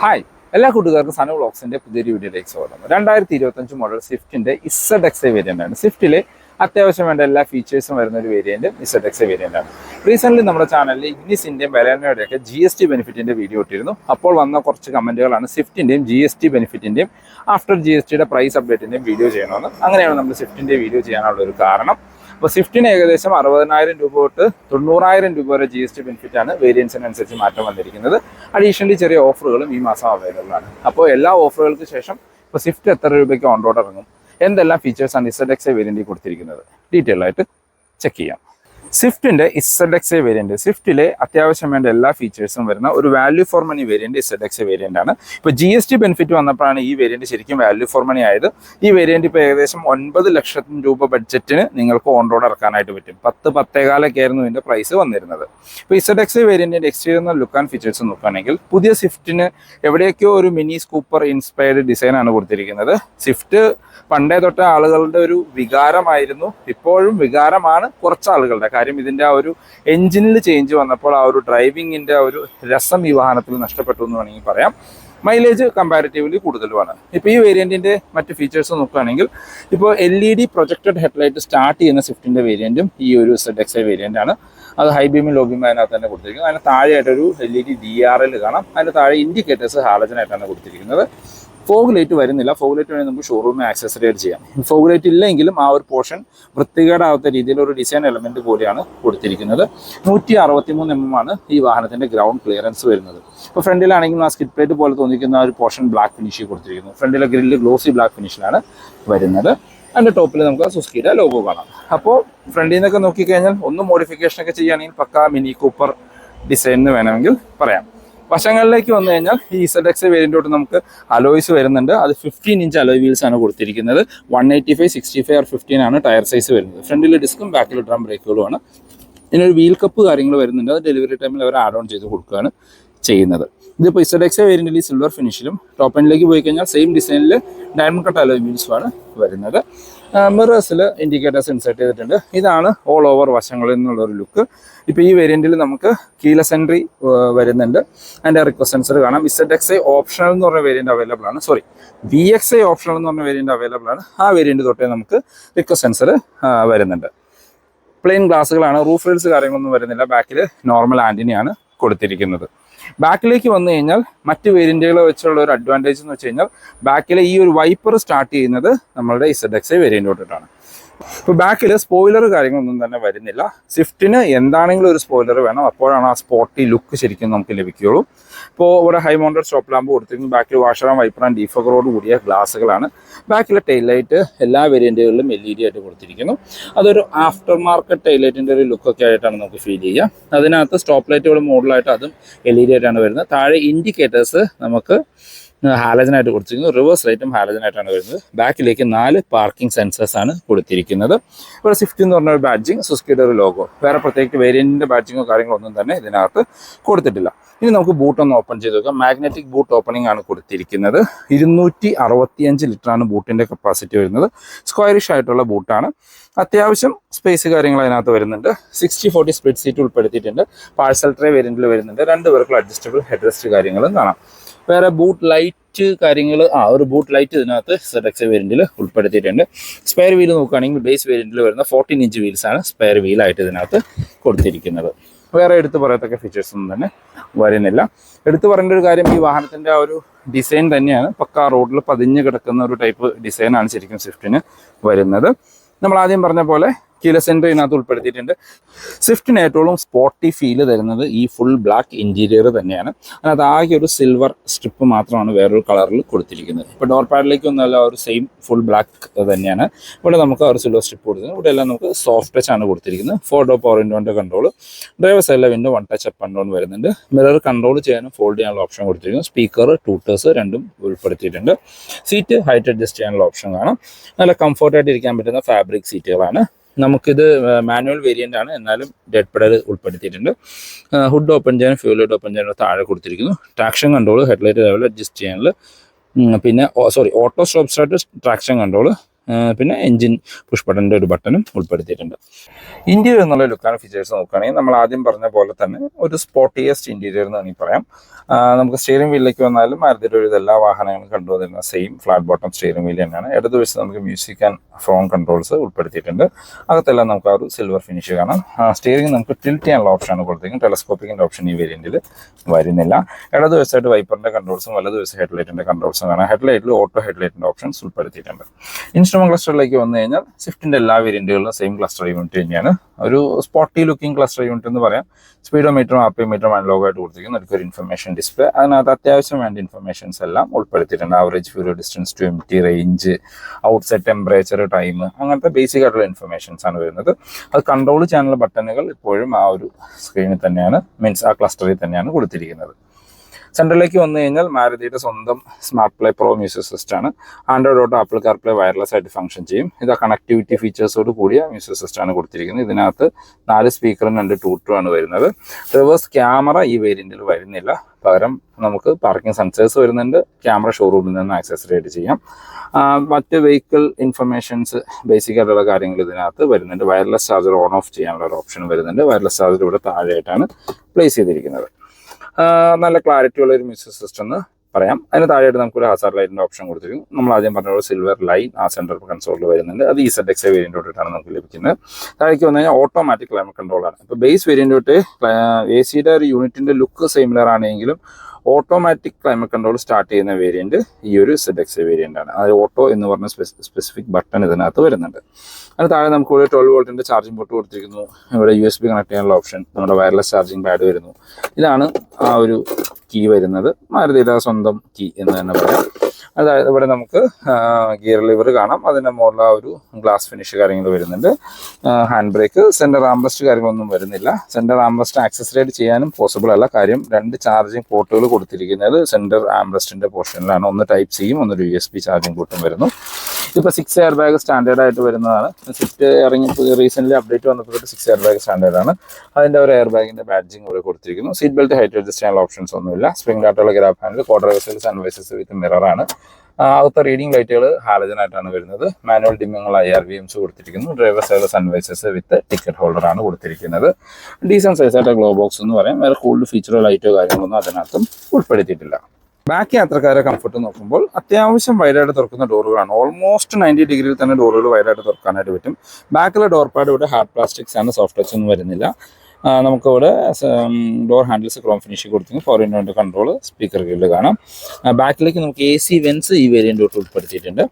Hi എല്ലാ കൂട്ടുകാർക്കും സന വ്ളോഗ്സിന്റെ പുതിയൊരു വീഡിയോയിലേക്ക് സ്വാഗതം. രണ്ടായിരത്തി ഇരുപത്തഞ്ച് മോഡൽ സ്വിഫ്റ്റിന്റെ ഇസഡ് എക്സ് വേരിയന്റ് ആണ്. സ്വിഫ്റ്റിലെ അത്യാവശ്യം വേണ്ട എല്ലാ ഫീച്ചേഴ്സും വരുന്ന ഒരു വേരിയന്റ് ഇസഡ് എക്സ് വേരിയന്റ് ആണ്. റീസെന്റ് നമ്മുടെ ചാനലിൽ ഇഗ്നിസിന്റെയും ബലാനോയുടെ ഒക്കെ ജി എസ് ടി ബെനിഫിറ്റിന്റെ വീഡിയോ ഇട്ടിരുന്നു. അപ്പോൾ വന്ന കുറച്ച് കമന്റുകളാണ് സ്വിഫ്റ്റിന്റെയും ജി എസ് ടി ബെനിഫിറ്റിന്റെയും ആഫ്റ്റർ ജി എസ് ടിയുടെ പ്രൈസ് അപ്ഡേറ്റിന്റെയും വീഡിയോ ചെയ്യണമെന്ന്. അങ്ങനെയാണ് നമ്മൾ സ്വിഫ്റ്റിന്റെ വീഡിയോ ചെയ്യാനുള്ള ഒരു കാരണം. അപ്പോൾ സ്വിഫ്റ്റിന് ഏകദേശം അറുപതിനായിരം രൂപ തൊട്ട് തൊണ്ണൂറായിരം രൂപ വരെ ജി എസ് ടി ബെനിഫിറ്റ് ആണ് വേരിയൻസിനനുസരിച്ച് മാറ്റം വന്നിരിക്കുന്നത്. അഡീഷണലി ചെറിയ ഓഫറുകളും ഈ മാസം അവൈലബിൾ ആണ്. അപ്പോൾ എല്ലാ ഓഫറുകൾക്ക് ശേഷം ഇപ്പോൾ സ്വിഫ്റ്റ് എത്ര രൂപയ്ക്ക് ഓൺ റോഡ് ഇറങ്ങും? എന്തെല്ലാം ഫീച്ചേഴ്സ് ആണ് ഇസഡ് എക്സ് വേരിയന്റിൽ കൊടുത്തിരിക്കുന്നത്? ഡീറ്റെയിൽ ആയിട്ട് ചെക്ക് ചെയ്യാം. സ്വിഫ്റ്റിന്റെ ഇസഡ് എക്സ് എ വേരിയന്റ് സ്വിഫ്റ്റിലെ അത്യാവശ്യം വേണ്ട എല്ലാ ഫീച്ചേഴ്സും വരുന്ന ഒരു value for money variant Z X A variant ആണ്. ഇപ്പോൾ ജി എസ് ടി ബെനിഫിറ്റ് വന്നപ്പോഴാണ് ഈ വേരിയന്റ് ശരിക്കും വാല്യൂ ഫോർ മണി ആയത്. ഈ വേരിയന്റ് ഇപ്പോൾ ഏകദേശം ഒൻപത് ലക്ഷം രൂപ ബഡ്ജറ്റിന് നിങ്ങൾക്ക് ഓൺ റോഡ് ഇറക്കാനായിട്ട് പറ്റും. പത്ത് പത്തേകാലൊക്കെ ആയിരുന്നു ഇതിന്റെ പ്രൈസ് വന്നിരുന്നത്. ഇപ്പോൾ ഇസഡ് എക്സ് എ വേരിയന്റിന്റെ എക്സ്റ്റീരിയർ ലുക്ക് ആൻഡ് ഫീച്ചേഴ്സ് നോക്കുകയാണെങ്കിൽ പുതിയ സ്വിഫ്റ്റിന് എവിടെയൊക്കെയോ ഒരു മിനി സ്കൂപ്പർ ഇൻസ്പയർഡ് ഡിസൈനാണ് കൊടുത്തിരിക്കുന്നത്. സ്വിഫ്റ്റ് പണ്ടേ തൊട്ട ആളുകളുടെ ഒരു വികാരമായിരുന്നു. ഇപ്പോഴും വികാരമാണ് കുറച്ച് ആളുകളുടെ കാര്യം. ഇതിന്റെ ആ ഒരു എഞ്ചിനിൽ ചേഞ്ച് വന്നപ്പോൾ ആ ഒരു ഡ്രൈവിങ്ങിന്റെ ആ ഒരു രസം ഈ വാഹനത്തിൽ നഷ്ടപ്പെട്ടു എന്ന് വേണമെങ്കിൽ പറയാം. മൈലേജ് കമ്പാരിറ്റീവ്ലി കൂടുതലുമാണ്. ഇപ്പോൾ ഈ വേരിയന്റിന്റെ മറ്റ് ഫീച്ചേഴ്സ് നോക്കുകയാണെങ്കിൽ ഇപ്പോൾ L E D projected headlight start ചെയ്യുന്ന സ്വിഫ്റ്റിന്റെ വേരിയന്റും ഈ ഒരു സെഡ് എക്സ് ഐ വേരിയന്റ് ആണ് അത് ഹൈ ബീമും അതിനകത്ത് തന്നെ കൊടുത്തിരിക്കുന്നത് അതിന് താഴെയായിട്ടൊരു L E D D R L കാണാം. അതിന് താഴെ ഇൻഡിക്കേറ്റേഴ്സ് ഹാലജനായിട്ടാണ് കൊടുത്തിരിക്കുന്നത്. ഫോഗ് ലൈറ്റ് വരുന്നില്ല. ഫോഗ് ലൈറ്റ് വേണമെങ്കിൽ നമുക്ക് ഷോറൂമിൽ ആക്സസറൈഡ് ചെയ്യാം. ഫോഗ് ലൈറ്റ് ഇല്ലെങ്കിലും ആ ഒരു പോർഷൻ വൃത്തികേടാവാത്ത രീതിയിൽ ഒരു ഡിസൈൻ എലമെന്റ് പോലെയാണ് കൊടുത്തിരിക്കുന്നത്. നൂറ്റി അറുപത്തി മൂന്ന് എം എം ആണ് ഈ വാഹനത്തിന്റെ ഗ്രൗണ്ട് ക്ലിയറൻസ് വരുന്നത്. ഇപ്പോൾ ഫ്രണ്ടിലാണെങ്കിലും ആ സ്കിറ്റ് പ്ലേറ്റ് പോലെ തോന്നിക്കുന്ന ഒരു പോർഷൻ ബ്ലാക്ക് ഫിനിഷ് കൊടുത്തിരിക്കുന്നു. ഫ്രണ്ടിലെ ഗ്രില്ല് ഗ്ലോസി ബ്ലാക്ക് ഫിനിഷിലാണ് വരുന്നത്. അതിന്റെ ടോപ്പിൽ നമുക്ക് സുസ്കിയുടെ ലോഗോ കാണാം. അപ്പോൾ ഫ്രണ്ടിൽ നിന്നൊക്കെ നോക്കിക്കഴിഞ്ഞാൽ ഒന്ന് മോഡിഫിക്കേഷൻ ഒക്കെ ചെയ്യുകയാണെങ്കിൽ പക്ക മിനി കൂപ്പർ ഡിസൈൻ എന്ന് വേണമെങ്കിൽ പറയാം. വശങ്ങളിലേക്ക് വന്നു കഴിഞ്ഞാൽ ഈ ഇസഡ് എക്സ് വേരിയന്റോട്ട് നമുക്ക് അലോയ്സ് വരുന്നുണ്ട്. അത് ഫിഫ്റ്റീൻ ഇഞ്ച് അലോയ് വീൽസ് ആണ് കൊടുത്തിരിക്കുന്നത്. One eighty five sixty five R fifteen ആണ് ടയർ സൈസ് വരുന്നത് ഫ്രണ്ടിൽ ഡിസ്കും ബാക്കിൽ ഡ്രം ബ്രേക്കുകളുമാണ് ഇതിനൊരു വീൽ കപ്പ് കാര്യങ്ങൾ വരുന്നുണ്ട്. അത് ഡെലിവറി ടൈമിൽ അവർ ആഡ് ഓൺ ചെയ്ത് കൊടുക്കുകയാണ് ചെയ്യുന്നത്. ഇതിപ്പോൾ ഇസഡ് എക്സ് വേരിയന്റിൽ സിൽവർ ഫിനിഷിലും ടോപ്പ് എൻഡിലേക്ക് പോയി കഴിഞ്ഞാൽ സെയിം ഡിസൈനിൽ ഡയമണ്ട് കട്ട് അലോയ് വീൽസുമാണ് വരുന്നത്. മിറേഴ്സിൽ ഇൻഡിക്കേറ്റേഴ്സ് ഇൻസേർട്ട് ചെയ്തിട്ടുണ്ട്. ഇതാണ് ഓൾ ഓവർ വശങ്ങളിൽ നിന്നുള്ളൊരു ലുക്ക് ഇപ്പോൾ ഈ വേരിയന്റിൽ നമുക്ക് കീല സെൻട്രി വരുന്നുണ്ട്. അതിന്റെ റിക്വസ്റ്റൻസർ കാണാം. ഇസഡ് എക്സ് ഐ ഓപ്ഷണൽ എന്ന് പറഞ്ഞ വേരിയന്റ് അവൈലബിൾ ആണ്. Sorry V X I optional എന്ന് പറഞ്ഞ വേരിയന്റ് അവൈലബിൾ ആണ്. ആ വേരിയന്റ് തൊട്ടേ നമുക്ക് റിക്വസ്റ്റൻസർ വരുന്നുണ്ട്. പ്ലെയിൻ ഗ്ലാസ്സുകളാണ് റൂഫ് റീൽസ് കാര്യങ്ങളൊന്നും വരുന്നില്ല. ബാക്കിൽ നോർമൽ ആന്റിനിയാണ് കൊടുത്തിരിക്കുന്നത്. ബാക്കിലേക്ക് വന്നു കഴിഞ്ഞാൽ മറ്റ് വേരിയന്റുകളെ വെച്ചുള്ള ഒരു അഡ്വാന്റേജ് എന്ന് വെച്ച് കഴിഞ്ഞാൽ ബാക്കിലെ ഈ ഒരു വൈപ്പർ സ്റ്റാർട്ട് ചെയ്യുന്നത് നമ്മളുടെ ഇസഡ് എക്സ് തൊട്ടിട്ടാണ്. ഇപ്പോൾ ബാക്കിൽ സ്പോയിലർ കാര്യങ്ങളൊന്നും തന്നെ വരുന്നില്ല. സ്വിഫ്റ്റിന് എന്താണെങ്കിലും ഒരു സ്പോയിലർ വേണം. അപ്പോഴാണ് ആ സ്പോട്ടി ലുക്ക് ശരിക്കും നമുക്ക് ലഭിക്കുകയുള്ളൂ. ഇപ്പോൾ ഇവിടെ ഹൈ മൗണ്ടഡ് സ്റ്റോപ്പ് ലാമ്പ് കൊടുത്തിരിക്കുന്നു. ബാക്കിൽ വാഷറാം വൈപ്പർ ആൻഡ് കൂടിയ ഗ്ലാസ്സുകളാണ് ബാക്കിലെ ടൈലൈറ്റ് എല്ലാ വേരിയന്റുകളിലും എൽ ഇ ഡി ആയിട്ട് കൊടുത്തിരിക്കുന്നു. അതൊരു ആഫ്റ്റർ മാർക്കറ്റ് ടൈലൈറ്റിന്റെ ഒരു ലുക്കൊക്കെ ആയിട്ടാണ് നമുക്ക് ഫീൽ ചെയ്യുക അതിനകത്ത് സ്റ്റോപ്പ് ലൈറ്റുകൾ മോഡലായിട്ട് അതും എൽ ഇ ഡി ആയിട്ടാണ് വരുന്നത്. താഴെ ഇൻഡിക്കേറ്റേഴ്സ് നമുക്ക് ഹാലജനായിട്ട് കൊടുത്തിരിക്കുന്നത്. റിവേഴ്സ് ലൈറ്റും ഹാലജനായിട്ടാണ് വരുന്നത്. ബാക്കിലേക്ക് നാല് പാർക്കിംഗ് സെൻസേഴ്സ് ആണ് കൊടുത്തിരിക്കുന്നത്. ഇവിടെ സ്വിഫ്റ്റ് എന്ന് പറഞ്ഞ ഒരു ബാഡ്ജിങ് സുസ്കിയുടെ ഒരു ലോഗോ വേറെ പ്രത്യേകിച്ച് വേരിയന്റിന്റെ ബാഡ്ജിങ്ങോ കാര്യങ്ങളോ ഒന്നും തന്നെ ഇതിനകത്ത് കൊടുത്തിട്ടില്ല. ഇനി നമുക്ക് ബൂട്ട് ഒന്ന് ഓപ്പൺ ചെയ്ത് നോക്കാം. മാഗ്നറ്റിക് ബൂട്ട് ഓപ്പണിംഗ് ആണ് കൊടുത്തിരിക്കുന്നത്. ഇരുന്നൂറ്റി അറുപത്തിയഞ്ച് ലിറ്ററാണ് ബൂട്ടിന്റെ കപ്പാസിറ്റി വരുന്നത്. സ്ക്വയറിഷ് ആയിട്ടുള്ള ബൂട്ടാണ് അത്യാവശ്യം സ്പേസ് കാര്യങ്ങൾ അതിനകത്ത് വരുന്നുണ്ട്. സിക്സ്റ്റി ഫോർട്ടി സ്പ്ലിറ്റ് സീറ്റ് ഉൾപ്പെടുത്തിയിട്ടുണ്ട്. പാഴ്സൽ ട്രേ വേരിയന്റിൽ വരുന്നുണ്ട്. രണ്ട് പേർക്കുള്ള അഡ്ജസ്റ്റബിൾ ഹെഡ് റെസ്റ്റ് കാര്യങ്ങളും കാണാം. വേറെ ബൂട്ട് ലൈറ്റ് കാര്യങ്ങൾ ആ ഒരു ബൂട്ട് ലൈറ്റ് ഇതിനകത്ത് സെഡക്സ് വേരിയന്റിൽ ഉൾപ്പെടുത്തിയിട്ടുണ്ട്. സ്പെയർ വീൽ നോക്കുകയാണെങ്കിൽ ബേസ് വേരിയന്റിൽ വരുന്ന ഫോർട്ടീൻ ഇഞ്ച് വീൽസ് ആണ് സ്പെയർ വീലായിട്ട് ഇതിനകത്ത് കൊടുത്തിരിക്കുന്നത്. വേറെ എടുത്തു പറയത്തക്ക ഫീച്ചേഴ്സ് ഒന്നും തന്നെ വരുന്നില്ല എടുത്തു പറയേണ്ട ഒരു കാര്യം ഈ വാഹനത്തിന്റെ ആ ഒരു ഡിസൈൻ തന്നെയാണ്. പക്ക റോഡിൽ പതിഞ്ഞ് കിടക്കുന്ന ഒരു ടൈപ്പ് ഡിസൈനാണ് ശരിക്കും സ്വിഫ്റ്റിന് വരുന്നത്. നമ്മൾ ആദ്യം പറഞ്ഞ പോലെ കീല സെന്റർ ഇതിനകത്ത് ഉൾപ്പെടുത്തിയിട്ടുണ്ട്. സ്വിഫ്റ്റിന് ഏറ്റവും സ്പോട്ടി ഫീൽ തരുന്നത് ഈ ഫുൾ ബ്ലാക്ക് ഇന്റീരിയർ തന്നെയാണ്. അതിനകത്ത് ആകെ ഒരു സിൽവർ സ്ട്രിപ്പ് മാത്രമാണ് വേറൊരു കളറിൽ കൊടുത്തിരിക്കുന്നത്. ഇപ്പോൾ ഡോർ പാഡിലേക്ക് ഒന്നല്ല ഒരു സെയിം ഫുൾ ബ്ലാക്ക് തന്നെയാണ്. ഇവിടെ നമുക്ക് ആ ഒരു സിൽവർ സ്ട്രിപ്പ് കൊടുത്തിരുന്നത് ഇവിടെ എല്ലാം നമുക്ക് സോഫ്റ്റ് ടച്ച് ആണ് കൊടുത്തിരിക്കുന്നത്. ഫോർ ഡോ പവർ വിൻഡോന്റെ കൺട്രോൾ ഡ്രൈവർ സൈഡിലെ window one touch up down വരുന്നുണ്ട്. മിറർ കൺട്രോൾ ചെയ്യാനും ഫോൾഡ് ചെയ്യാനുള്ള ഓപ്ഷൻ കൊടുത്തിരിക്കുന്നു. സ്പീക്കർ ടൂട്ടേഴ്സ് രണ്ടും ഉൾപ്പെടുത്തിയിട്ടുണ്ട്. സീറ്റ് ഹൈറ്റ് അഡ്ജസ്റ്റ് ചെയ്യാനുള്ള ഓപ്ഷൻ കാണാം. നല്ല കംഫർട്ടായിട്ട് ഇരിക്കാൻ പറ്റുന്ന ഫാബ്രിക് സീറ്റുകളാണ് നമുക്കിത് മാനുവൽ വേരിയന്റ് ആണ്. എന്നാലും ഡെഡ് പെഡൽ ഉൾപ്പെടുത്തിയിട്ടുണ്ട്. ഹുഡ് ഓപ്പൺ ചെയ്യാനും ഫ്യൂൽ ഹെഡ് ഓപ്പൺ ചെയ്യാനും താഴെ കൊടുത്തിരിക്കുന്നു. Traction control headlight level adjust ചെയ്യാനുള്ള പിന്നെ sorry auto stop start traction control പിന്നെ എഞ്ചിൻ പുഷ് ബട്ടന്റെ ഒരു ബട്ടണും ഉൾപ്പെടുത്തിയിട്ടുണ്ട്. ഇന്റീരിയർ എന്നുള്ള ലുക്കാണ് ഫീച്ചേഴ്സ് നോക്കുകയാണെങ്കിൽ നമ്മൾ ആദ്യം പറഞ്ഞ പോലെ തന്നെ ഒരു സ്പോട്ടിയസ്റ്റ് ഇന്റീരിയർ എന്ന് വേണമെങ്കിൽ പറയാം. നമുക്ക് സ്റ്റിയറിംഗ് വീലിലേക്ക് വന്നാലും മാരുതിയുടെ ഒരു എല്ലാ വാഹനങ്ങളും കണ്ടുവന്നിരുന്ന same flat bottom steering wheel തന്നെയാണ്. ഇടതുവശത്ത് നമുക്ക് മ്യൂസിക് ആൻഡ് ഫോൺ കൺട്രോൾസ് ഉൾപ്പെടുത്തിയിട്ടുണ്ട്. അകത്തെല്ലാം നമുക്ക് ആ ഒരു സിൽവർ ഫിനിഷ് കാണാം. സ്റ്റിയറിംഗ് നമുക്ക് ടിൽറ്റ് ചെയ്യാനുള്ള ഓപ്ഷനാണ് കൊടുത്തിരിക്കുന്നത് ടെലസ്കോപ്പിക്കിന്റെ ഓപ്ഷൻ ഈ വേരിയന്റിൽ വരുന്നില്ല. ഇടതുവശത്തായിട്ട് വൈപ്പറിന്റെ കൺട്രോൾസും വലതുവശം ഹെഡ്ലൈറ്റിന്റെ കൺട്രോൾസും കാണാം. ഹെഡ്ലൈറ്റിൽ ഓട്ടോ ഹെഡ്ലൈറ്റിന്റെ ഓപ്ഷൻസ് ഉൾപ്പെടുത്തിയിട്ടുണ്ട്. ഇൻസ്ട്രുമെന്റ് ക്ലസ്റ്ററിലേക്ക് വന്നു കഴിഞ്ഞാൽ സ്വിഫ്റ്റിന്റെ എല്ലാ വേരിയന്റുകളിലും സെയിം ക്ലസ്റ്റർ യൂണിറ്റ് തന്നെയാണ്. ഒരു സ്പോട്ടി ലുക്കിംഗ് ക്ലസ്റ്റർ യൂണിറ്റ് എന്ന് പറയാം. സ്പീഡോമീറ്ററും ആർ പി മീറ്ററും അനലോഗായിട്ട് കൊടുത്തിരിക്കുന്ന ഒരു ഇൻഫർമേഷൻ ഡിസ്പ്ലേ അതിനകത്ത് അത്യാവശ്യം വേണ്ട ഇൻഫർമേഷൻസ് എല്ലാം ഉൾപ്പെടുത്തിയിട്ടുണ്ട്. Average fuel distance to empty range outside temperature time അങ്ങനത്തെ ബേസിക് ആയിട്ടുള്ള ഇൻഫർമേഷൻസ് ആണ് വരുന്നത്. അത് കൺട്രോൾ ചാനൽ ബട്ടണുകൾ ഇപ്പോഴും ആ ഒരു സ്ക്രീനിൽ തന്നെയാണ് മീൻസ് ആ ക്ലസ്റ്ററിൽ തന്നെയാണ് കൊടുത്തിരിക്കുന്നത്. സെൻട്രലിലേക്ക് വന്നു കഴിഞ്ഞാൽ മാരുതിയുടെ സ്വന്തം smart play pro music system ആണ്. Android auto Apple car play wireless ആയിട്ട് ഫംഗ്ഷൻ ചെയ്യും. ഇത് കണക്ടിവിറ്റി ഫീച്ചേഴ്സോട് കൂടിയ മ്യൂസിക് സിസ്റ്റം ആണ് കൊടുത്തിരിക്കുന്നത്. ഇതിനകത്ത് നാല് സ്പീക്കറും രണ്ട് ടൂട്ടും ആണ് വരുന്നത്. റിവേഴ്സ് ക്യാമറ ഈ വേരിയന്റിൽ വരുന്നില്ല. പകരം നമുക്ക് പാർക്കിംഗ് സെൻസേഴ്സ് വരുന്നുണ്ട്. ക്യാമറ ഷോറൂമിൽ നിന്ന് ആക്സസറി ആയിട്ട് ചെയ്യാം. മറ്റ് വെഹിക്കിൾ ഇൻഫർമേഷൻസ് ബേസിക് ആയിട്ടുള്ള കാര്യങ്ങൾ ഇതിനകത്ത് വരുന്നുണ്ട്. വയർലെസ് ചാർജർ ഓൺ ഓഫ് ചെയ്യാനുള്ള ഒരു ഓപ്ഷൻ വരുന്നുണ്ട്. വയർലെസ് ചാർജർ ഇവിടെ താഴെയായിട്ടാണ് പ്ലേസ് ചെയ്തിരിക്കുന്നത്. നല്ല ക്ലാരിറ്റി ഉള്ള ഒരു മ്യൂസിക് സിസ്റ്റം എന്ന് പറയാം. അതിന് താഴെയായിട്ട് നമുക്കൊരു ഹസാർ ലൈറ്റിന്റെ ഓപ്ഷൻ കൊടുത്തിരിക്കും. നമ്മൾ ആദ്യം പറഞ്ഞ സിൽവർ ലൈൻ ആ സെൻട്രൽ കൺസോളിൽ വരുന്നുണ്ട്. അത് ഈ സെഡ് എക്സ് വേരിയന്റ് തൊട്ടിട്ടാണ് നമുക്ക് ലഭിക്കുന്നത്. താഴേക്ക് വന്നു കഴിഞ്ഞാൽ ഓട്ടോമാറ്റിക് ക്ലൈമറ്റ് കൺട്രോൾ ആണ്. ഇപ്പോൾ ബേസ് വേരിയന്റ് തൊട്ട് എ സിയുടെ ഒരു യൂണിറ്റിന്റെ ലുക്ക് സിമിലർ ആണെങ്കിലും ഓട്ടോമാറ്റിക് ക്ലൈമറ്റ് കൺട്രോൾ സ്റ്റാർട്ട് ചെയ്യുന്ന വേരിയന്റ് ഈ ഒരു സെഡ് എക്സ് വേരിയന്റ് ആണ്. അതായത് ഓട്ടോ എന്ന് പറഞ്ഞ സ്പെസിഫിക് ബട്ടൺ ഇതിനകത്ത് വരുന്നുണ്ട്. അതിന് താഴെ നമുക്ക് ഇവിടെ ട്വൽവ് വോൾട്ടിന്റെ ചാർജിംഗ് പോർട്ട് കൊടുത്തിരിക്കുന്നു. ഇവിടെ യു എസ് ബി കണക്ട് ചെയ്യാനുള്ള ഓപ്ഷൻ നമ്മുടെ വയർലെസ് ചാർജിംഗ് പാഡ് വരുന്നു. ഇതാണ് ആ ഒരു കീ വരുന്നത്. മാരുതിയുടെ സ്വന്തം കീ എന്ന് തന്നെ പറയാം. അതായത് ഇവിടെ നമുക്ക് ഗിയർ ലിവർ കാണാം. അതിന്റെ മുകളിൽ ആ ഒരു ഗ്ലാസ് ഫിനിഷ് കാര്യങ്ങൾ വരുന്നുണ്ട്. ഹാൻഡ് ബ്രേക്ക് സെന്റർ ആംബ്രസ്റ്റ് കാര്യങ്ങളൊന്നും വരുന്നില്ല. സെന്റർ ആംബ്രസ്റ്റ് ആക്സസറേറ്റ് ചെയ്യാനും പോസിബിൾ അല്ല. കാര്യം രണ്ട് ചാർജിങ് പോർട്ടുകൾ കൊടുത്തിരിക്കുന്നത് സെന്റർ ആംബ്രസ്റ്റിന്റെ പോർഷനിലാണ് ഒന്ന് ടൈപ്പ് സിയും ഒന്ന് യു എസ് ബി ചാർജിങ് പോർട്ടും വരുന്നു. ഇപ്പോൾ സിക്സ് എയർ ബാഗ് സ്റ്റാൻഡേർഡ് ആയിട്ട് വരുന്നതാണ്. സ്വിഫ്റ്റ് ഇറങ്ങി റീസെന്റ്ലി അപ്ഡേറ്റ് വന്നപ്പോൾ സിക്സ് എയർ ബാഗ് സ്റ്റാൻഡേർഡ് ആണ്. അതിന്റെ ഒരു എയർ ബാഗിന്റെ ബാഡ്ജിങ് ഇവിടെ കൊടുത്തിരിക്കുന്നു. സീറ്റ് ബെൽറ്റ് ഹൈറ്റ് അഡ്ജസ്റ്റ് ചെയ്യാനുള്ള ഓപ്ഷൻസ് ഒന്നുമില്ല സ്പ്രിംഗ് ആയിട്ടുള്ള grab handle quarter vessel sun visors with മിററാണ് അകത്തെ റീഡിംഗ് ലൈറ്റുകൾ ഹാലജൻ ആയിട്ടാണ് വരുന്നത്. മാനുവൽ ഡിമ്മിങ്ങൾ ഐ ആർ വി എംസ് കൊടുത്തിരിക്കുന്നു. Driver side sun visors with ticket holder ആണ് കൊടുത്തിരിക്കുന്നത്. ഡീസന്റ് സൈസ് ആയിട്ട് ഗ്ലോ ബോക്സ് എന്ന് പറയാം. വേറെ കൂടുതൽ ഫീച്ചറോ ലൈറ്റോ കാര്യങ്ങളൊന്നും അതിനകത്തും ഉൾപ്പെടുത്തിയിട്ടില്ല. ബാക്ക് യാത്രക്കാരെ കംഫർട്ട് നോക്കുമ്പോൾ അത്യാവശ്യം വൈഡായിട്ട് തുറക്കുന്ന ഡോറുകളാണ് ഓൾമോസ്റ്റ് നയന്റി ഡിഗ്രിയിൽ തന്നെ ഡോറുകൾ വൈഡായിട്ട് തുറക്കാനായിട്ട് പറ്റും. ബാക്കിലെ ഡോർ പാഡ് ഇവിടെ ഹാർഡ് പ്ലാസ്റ്റിക്സ് ആണ് സോഫ്റ്റ് ടച്ച് ഒന്നും വരുന്നില്ല. നമുക്കിവിടെ ഡോർ ഹാൻഡിൽസ് ക്രോം ഫിനിഷിംഗ് കൊടുത്തിരിക്കും ഫോർ ഇൻഡോന്റെ കൺട്രോൾ സ്പീക്കർ ഗ്രില്ല് കാണാം. ബാക്കിലേക്ക് നമുക്ക് എ സി വെൻസ് ഈ വേരിയന്റ് തൊട്ട് ഉൾപ്പെടുത്തിയിട്ടുണ്ട്.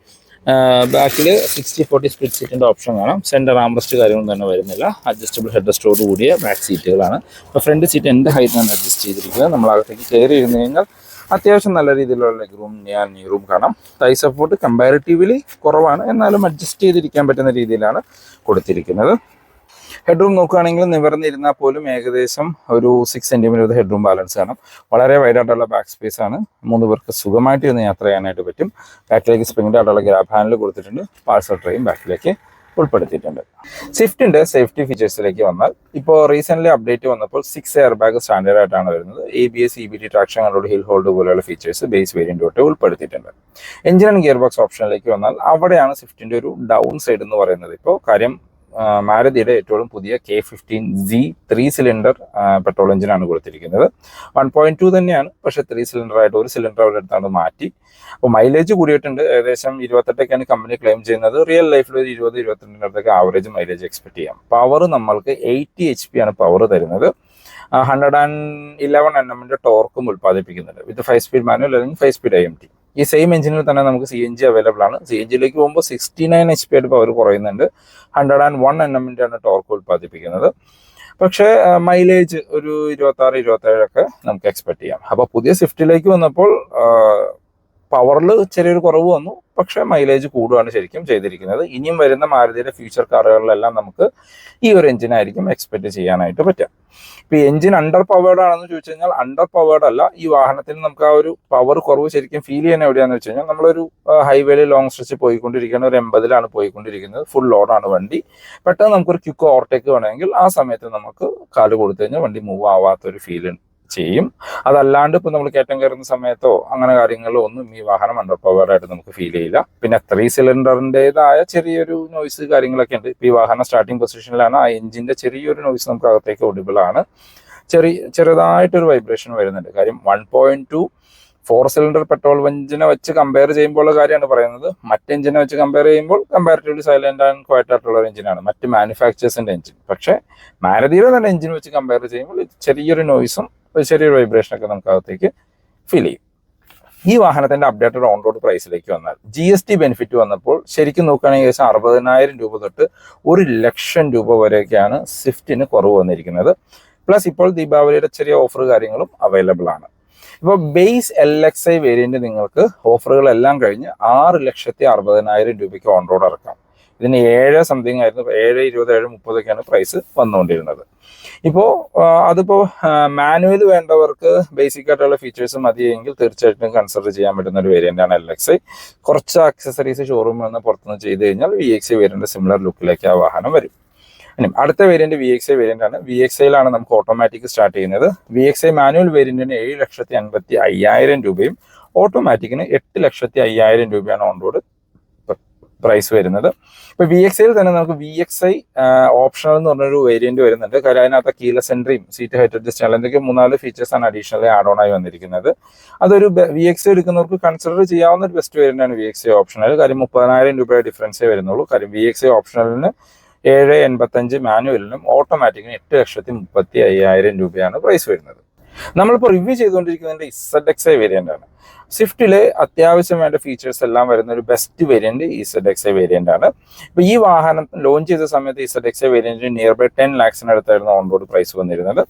ബാക്കിൽ സിക്സ്റ്റി ഫോർട്ടി സ്പ്ലിറ്റ് സീറ്റിന്റെ ഓപ്ഷൻ കാണാം. സെന്റർ ആംബ്രസ്റ്റ് കാര്യങ്ങളൊന്നും തന്നെ വരുന്നില്ല. അഡ്ജസ്റ്റബിൾ ഹെഡ് റെസ്റ്റോട് കൂടിയ ബാക്ക് സീറ്റുകളാണ് അപ്പോൾ ഫ്രണ്ട് സീറ്റ് എന്റെ ഹൈറ്റിനാണ് അഡ്ജസ്റ്റ് ചെയ്തിരിക്കുന്നത്? നമ്മൾ അകത്തേക്ക് കയറി ഇരുന്ന് കഴിഞ്ഞാൽ അത്യാവശ്യം നല്ല രീതിയിലുള്ള ലെഗ് റൂം ഞാൻ ഈ റൂം കാണാം. തൈ സപ്പോർട്ട് കമ്പാരിറ്റീവ്ലി കുറവാണ്. എന്നാലും അഡ്ജസ്റ്റ് ചെയ്തിരിക്കാൻ പറ്റുന്ന രീതിയിലാണ് കൊടുത്തിരിക്കുന്നത്. ഹെഡ് റൂം നോക്കുകയാണെങ്കിൽ നിവർന്നിരുന്നാൽ പോലും ഏകദേശം ഒരു six centimetre head room balance കാണാം. വളരെ വൈഡായിട്ടുള്ള ബാക്ക് സ്പേസ് ആണ്. മൂന്ന് പേർക്ക് സുഖമായിട്ട് ഇരുന്ന് യാത്ര ചെയ്യാനായിട്ട് പറ്റും. ബാക്കിലേക്ക് സ്പ്രിംഗ് ആയിട്ടുള്ള ഗ്രാബ് ഹാൻഡിൽ കൊടുത്തിട്ടുണ്ട്. പാഴ്സൽ ട്രെയിൻ ബാക്കിലേക്ക് ഉൾപ്പെടുത്തിയിട്ടുണ്ട്. സ്വിഫ്റ്റിന്റെ സേഫ്റ്റി ഫീച്ചേഴ്സിലേക്ക് വന്നാൽ. ഇപ്പോൾ റീസെന്റ് അപ്ഡേറ്റ് വന്നപ്പോൾ സിക്സ് എയർ ബാഗ് സ്റ്റാൻഡേർഡ് ആയിട്ടാണ് വരുന്നത്. A B S E B T traction control hill hold പോലെയുള്ള ഫീച്ചേഴ്സ് ബേസ് വേരിയന്റ് തൊട്ട് ഉൾപ്പെടുത്തിയിട്ടുണ്ട്. എഞ്ചിൻ ആൻഡ് ഗിയർ ബോക്സ് ഓപ്ഷനിലേക്ക് വന്നാൽ അവിടെയാണ് സ്വിഫ്റ്റിന്റെ ഒരു ഡൗൺ സൈഡ് എന്ന് പറയുന്നത്. ഇപ്പോൾ കാര്യം മാരുതിയുടെ ഏറ്റവും പുതിയ K fifteen G three cylinder petrol എഞ്ചിനാണ് കൊടുത്തിരിക്കുന്നത്. വൺ പോയിന്റ് ടു തന്നെയാണ്. പക്ഷെ ത്രീ സിലിണ്ടർ ആയിട്ട് ഒരു സിലിണ്ടർ അവിടെ എടുത്താണ് മാറ്റി. അപ്പോൾ മൈലേജ് കൂടിയിട്ടുണ്ട്. ഏകദേശം ഇരുപത്തെട്ടൊക്കെയാണ് കമ്പനി ക്ലെയിം ചെയ്യുന്നത്. റിയൽ ലൈഫിൽ ഒരു ഇരുപത് ഇരുപത്തിരണ്ടിന്റെ അടുത്തൊക്കെ ആവറേജ് മൈലേജ് എക്സ്പെക്ട് ചെയ്യാം. പവർ നമ്മൾക്ക് എയ്റ്റി എച്ച് പി ആണ് പവർ തരുന്നത്. ഹൺഡ്രഡ് ആൻഡ് ഇലവൻ എൻ എമ്മിന്റെ ടോർക്കും ഉൽപ്പാദിപ്പിക്കുന്നുണ്ട്. വിത്ത് ഫൈവ് സ്പീഡ് മാനുവൽ അല്ലെങ്കിൽ five speed I M T ഈ സെയിം എഞ്ചിനിൽ തന്നെ നമുക്ക് സി എൻ ജി അവൈലബിൾ ആണ്. സി എൻ ജിയിലേക്ക് പോകുമ്പോൾ സിക്സ്റ്റി നയൻ എച്ച് പി ആയിട്ട് പവർ കുറയുന്നുണ്ട്. ഹൺഡ്രഡ് ആൻഡ് വൺ എൻ എമ്മിന്റെ ആണ് ടോർക്ക് ഉൽപ്പാദിപ്പിക്കുന്നത്. പക്ഷേ മൈലേജ് ഒരു ഇരുപത്തി ആറ് ഇരുപത്തി നമുക്ക് എക്സ്പെക്ട് ചെയ്യാം. അപ്പോൾ പുതിയ സ്വിഫ്റ്റിലേക്ക് വന്നപ്പോൾ പവറിൽ ചെറിയൊരു കുറവ് വന്നു. പക്ഷെ മൈലേജ് കൂടുകയാണ് ശരിക്കും ചെയ്തിരിക്കുന്നത്. ഇനിയും വരുന്ന മാരുതിയുടെ ഫ്യൂച്ചർ കാറുകളിലെല്ലാം നമുക്ക് ഈ ഒരു എഞ്ചിനായിരിക്കും എക്സ്പെക്ട് ചെയ്യാനായിട്ട് പറ്റുക. ഇപ്പൊ എഞ്ചിൻ അണ്ടർ പവേർഡ് ആണെന്ന് ചോദിച്ചു കഴിഞ്ഞാൽ അണ്ടർ പവേർഡ് അല്ല. ഈ വാഹനത്തിന് നമുക്ക് ആ ഒരു പവർ കുറവ് ശരിക്കും ഫീൽ ചെയ്യാൻ എവിടെയാണെന്ന് വെച്ച് കഴിഞ്ഞാൽ നമ്മളൊരു ഹൈവേയിൽ ലോങ് സ്ട്രെച്ച് പോയിക്കൊണ്ടിരിക്കുന്ന ഒരു എൺപതിലാണ് പോയിക്കൊണ്ടിരിക്കുന്നത്. ഫുൾ ലോഡാണ് വണ്ടി. പെട്ടെന്ന് നമുക്കൊരു ക്യുക്ക് ഓവർടേക്ക് വേണമെങ്കിൽ ആ സമയത്ത് നമുക്ക് കാൽ കൊടുത്തു കഴിഞ്ഞാൽ വണ്ടി മൂവ് ആവാത്ത ഒരു ഫീൽ ചെയ്യും. അതല്ലാണ്ട് ഇപ്പൊ നമ്മൾ കയറ്റം കയറുന്ന സമയത്തോ അങ്ങനെ കാര്യങ്ങളോ ഒന്നും ഈ വാഹനം അണ്ടർ പവർ ആയിട്ട് നമുക്ക് ഫീൽ ചെയ്യില്ല. പിന്നെ ത്രീ സിലിണ്ടറിന്റെതായ ചെറിയൊരു നോയ്സ് കാര്യങ്ങളൊക്കെ ഉണ്ട്. ഇപ്പൊ ഈ വാഹനം സ്റ്റാർട്ടിംഗ് പൊസിഷനിലാണ് ആ എഞ്ചിന്റെ ചെറിയൊരു നോയ്സ് നമുക്ക് അകത്തേക്ക് ഓഡിബിൾ ആണ്. ചെറിയ ചെറുതായിട്ടൊരു വൈബ്രേഷൻ വരുന്നുണ്ട്. കാര്യം one point two four cylinder petrol എഞ്ചിനെ വെച്ച് കമ്പയർ ചെയ്യുമ്പോൾ കാര്യമാണ് പറയുന്നത്. മറ്റ് എഞ്ചിനെ വെച്ച് കമ്പയർ ചെയ്യുമ്പോൾ കമ്പാരിറ്റീവ്ലി സൈലന്റ് ആൻഡ് ക്വയറ്റ് ആയിട്ടുള്ള എഞ്ചിനാണ് മറ്റ് മാനുഫാക്ചേഴ്സിന്റെ എഞ്ചിൻ പക്ഷേ മാരുതിയുടെ തന്നെ എഞ്ചിൻ വെച്ച് കമ്പയർ ചെയ്യുമ്പോൾ ചെറിയൊരു നോയ്സും ഒരു ചെറിയൊരു വൈബ്രേഷനൊക്കെ നമുക്ക് അകത്തേക്ക് ഫീൽ ചെയ്യും. ഈ വാഹനത്തിന്റെ അപ്ഡേറ്റഡ് ഓൺ റോഡ് പ്രൈസിലേക്ക് വന്നാൽ ജി എസ് ടി ബെനിഫിറ്റ് വന്നപ്പോൾ ശരിക്കും നോക്കുകയാണെങ്കിൽ ഏകദേശം അറുപതിനായിരം രൂപ തൊട്ട് ഒരു ലക്ഷം രൂപ വരെയൊക്കെയാണ് സ്വിഫ്റ്റിന് കുറവ് വന്നിരിക്കുന്നത്. പ്ലസ് ഇപ്പോൾ ദീപാവലിയുടെ ചെറിയ ഓഫർ കാര്യങ്ങളും അവൈലബിൾ ആണ്. ഇപ്പോൾ base L X I variant നിങ്ങൾക്ക് ഓഫറുകളെല്ലാം കഴിഞ്ഞ് ആറ് ലക്ഷത്തി അറുപതിനായിരം രൂപയ്ക്ക് ഓൺ റോഡ് ഇറക്കാം. ഇതിന് ഏഴ് സംതിങ് ആയിരുന്നു. ഏഴ് ഇരുപത് ഏഴ് മുപ്പതൊക്കെയാണ് പ്രൈസ് വന്നുകൊണ്ടിരുന്നത് ഇപ്പോൾ അതിപ്പോൾ മാനുവൽ വേണ്ടവർക്ക് ബേസിക് ആയിട്ടുള്ള ഫീച്ചേഴ്സ് മതിയെങ്കിൽ തീർച്ചയായിട്ടും കൺസിഡർ ചെയ്യാൻ പറ്റുന്ന ഒരു വേരിയന്റ് ആണ് എൽ എക്സ് ഐ കുറച്ച് അക്സസറീസ് ഷോറൂമിൽ നിന്ന് പുറത്തുനിന്ന് ചെയ്ത് കഴിഞ്ഞാൽ വി എക്സ് വേരിയന്റ് സിമിലർ ലുക്കിലേക്ക് ആ വാഹനം വരും. ഇനി അടുത്ത variant V X I variant ആണ്. വി എക്സ് ഐയിലാണ് നമുക്ക് ഓട്ടോമാറ്റിക് സ്റ്റാർട്ട് ചെയ്യുന്നത്. വി എക്സ് ഐ മാനുവൽ വേരിയന്റിന് ഏഴ് ലക്ഷത്തി അൻപത്തി അയ്യായിരം രൂപയും ഓട്ടോമാറ്റിക്കിന് എട്ട് ലക്ഷത്തി അയ്യായിരം രൂപയാണ് ഓൺ റോഡ് പ്രൈസ് വരുന്നത്. ഇപ്പൊ വി എക്സ് ഐയിൽ തന്നെ നമുക്ക് വി എക്സ് ഐ ഓപ്ഷണൽ എന്ന് പറഞ്ഞൊരു വേരിയന്റ് വരുന്നുണ്ട്. കാര്യം അതിനകത്ത് കീല സെൻട്രിയും സീറ്റ് ഹൈറ്റ് അഡ്ജസ്റ്റ് എന്തൊക്കെ മൂന്നാൽ ഫീച്ചേഴ്സ് ആണ് അഡീഷണലി ആഡ് ഓൺ ആയി വന്നിരിക്കുന്നത്. അതൊരു വി എക്സ് ഐ എടുക്കുന്നവർക്ക് കൺസിഡർ ചെയ്യാവുന്ന ഒരു ബെസ്റ്റ് വേരിയന്റ് ആണ് വി എക്സ് ഐ ഓപ്ഷണൽ കാര്യം മുപ്പതിനായിരം രൂപയുടെ ഡിഫറൻസേ വരുന്നുള്ളൂ. കാര്യം വി എക്സ് ഐ ഓപ്ഷണലിന് ഏഴ് എൺപത്തഞ്ച് മാനുവലിനും ഓട്ടോമാറ്റിക്കിനും എട്ട് ലക്ഷത്തി മുപ്പത്തി അയ്യായിരം രൂപയാണ് പ്രൈസ് വരുന്നത്. നമ്മളിപ്പോൾ റിവ്യൂ ചെയ്തുകൊണ്ടിരിക്കുന്നതിന്റെ ഇസഡ് എക്സ് ഐ വേരിയന്റ് ആണ്. സ്വിഫ്റ്റിലെ അത്യാവശ്യം വേണ്ട ഫീച്ചേഴ്സ് എല്ലാം വരുന്ന ഒരു best variant Z X I variant ആണ്. ഇപ്പോൾ ഈ വാഹനം ലോഞ്ച് ചെയ്ത സമയത്ത് ഇസഡ് എക്സ് ഐ വേരിയന്റിന് നിയർ ബൈ ടെൻ ലാക്സിനടുത്തായിരുന്നു ഓൺ റോഡ് പ്രൈസ് വന്നിരുന്നത്.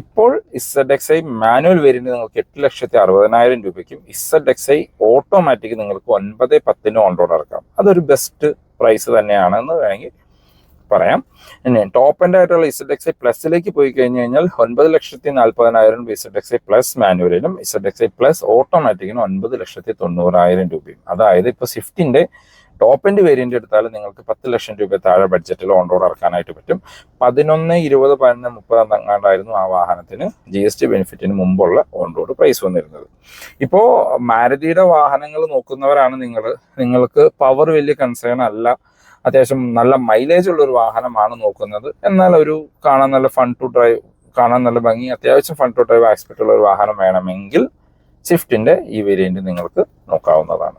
ഇപ്പോൾ Z X I manual variant നിങ്ങൾക്ക് എട്ട് ലക്ഷത്തി അറുപതിനായിരം രൂപയ്ക്കും ഇസഡ് എക്സ് ഐ ഓട്ടോമാറ്റിക് നിങ്ങൾക്ക് ഒൻപത് പത്തിന് ഓൺ റോഡ് ഇറക്കാം. അതൊരു ബെസ്റ്റ് പ്രൈസ് തന്നെയാണെന്ന് വേണമെങ്കിൽ പറയാം. ഇനി ടോപ്പ് എൻഡ് ആയിട്ടുള്ള ഇസഡ് എക്സ് ഐ പ്ലസിലേക്ക് പോയി കഴിഞ്ഞ് കഴിഞ്ഞാൽ ഒൻപത് ലക്ഷത്തി നാൽപ്പതിനായിരം രൂപ ഇസഡ് എക്സ് ഐ പ്ലസ് മാനുവലിനും ഇസഡ് എക്സ് ഐ പ്ലസ് ഓട്ടോമാറ്റിക്കിനും ഒൻപത് ലക്ഷത്തി തൊണ്ണൂറായിരം രൂപയും. അതായത് ഇപ്പൊ സ്വിഫ്റ്റിന്റെ ടോപ്പ് എൻഡ് വേരിയന്റ് എടുത്താൽ നിങ്ങൾക്ക് പത്ത് ലക്ഷം രൂപ താഴെ ബഡ്ജറ്റിൽ ഓൺ റോഡ് ഇറക്കാനായിട്ട് പറ്റും. പതിനൊന്ന് ഇരുപത് പതിനൊന്ന് മുപ്പത് അങ്ങാണ്ടായിരുന്നു ആ വാഹനത്തിന് ജി എസ് ടി ബെനിഫിറ്റിന് മുമ്പുള്ള ഓൺ റോഡ് പ്രൈസ് വന്നിരുന്നത്. ഇപ്പോൾ മാരുതിയുടെ വാഹനങ്ങൾ നോക്കുന്നവരാണ് നിങ്ങൾ നിങ്ങൾക്ക് പവർ വലിയ കൺസേൺ അല്ല. അത്യാവശ്യം നല്ല മൈലേജ് ഉള്ള ഒരു വാഹനമാണ് നോക്കുന്നത്. എന്നാൽ ഒരു കാണാൻ നല്ല ഫൺ ടു ഡ്രൈവ് കാണാൻ നല്ല ഭംഗി അത്യാവശ്യം ഫൺ ടു ഡ്രൈവ് ആസ്പെക്ട് ഉള്ള ഒരു വാഹനം വേണമെങ്കിൽ സ്വിഫ്റ്റിന്റെ ഈ വേരിയന്റ് നിങ്ങൾക്ക് നോക്കാവുന്നതാണ്.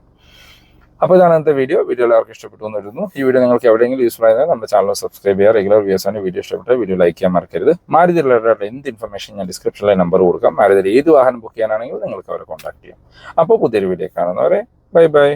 അപ്പോൾ ഇതാണ് ഇന്നത്തെ വീഡിയോ വീഡിയോ എല്ലാവർക്കും ഇഷ്ടപ്പെട്ടു എന്ന് വരുന്നു ഈ വീഡിയോ നിങ്ങൾക്ക് എവിടെയെങ്കിലും യൂസ്ഫുൾ ആയതാൽ നമ്മുടെ ചാനൽ സബ്സ്ക്രൈബ് ചെയ്യുക. റെഗുലർ വ്യൂസ് ആണ്. വീഡിയോ ഇഷ്ടപ്പെട്ട വീഡിയോ ലൈക്ക് ചെയ്യാൻ മറക്കരുത്. മാരുതി റിലേറ്റഡ് എന്ത് ഇൻഫർമേഷൻ ഞാൻ ഡിസ്ക്രിപ്ഷനിലെ നമ്പർ കൊടുക്കാം. മാരുതിയിൽ ഏത് വാഹനം ബുക്ക് ചെയ്യാനാണെങ്കിൽ നിങ്ങൾക്ക് അവരെ കോൺടാക്ട് ചെയ്യാം. അപ്പോൾ പുതിയൊരു വീഡിയോ കാണുന്നവരെ ബൈ ബൈ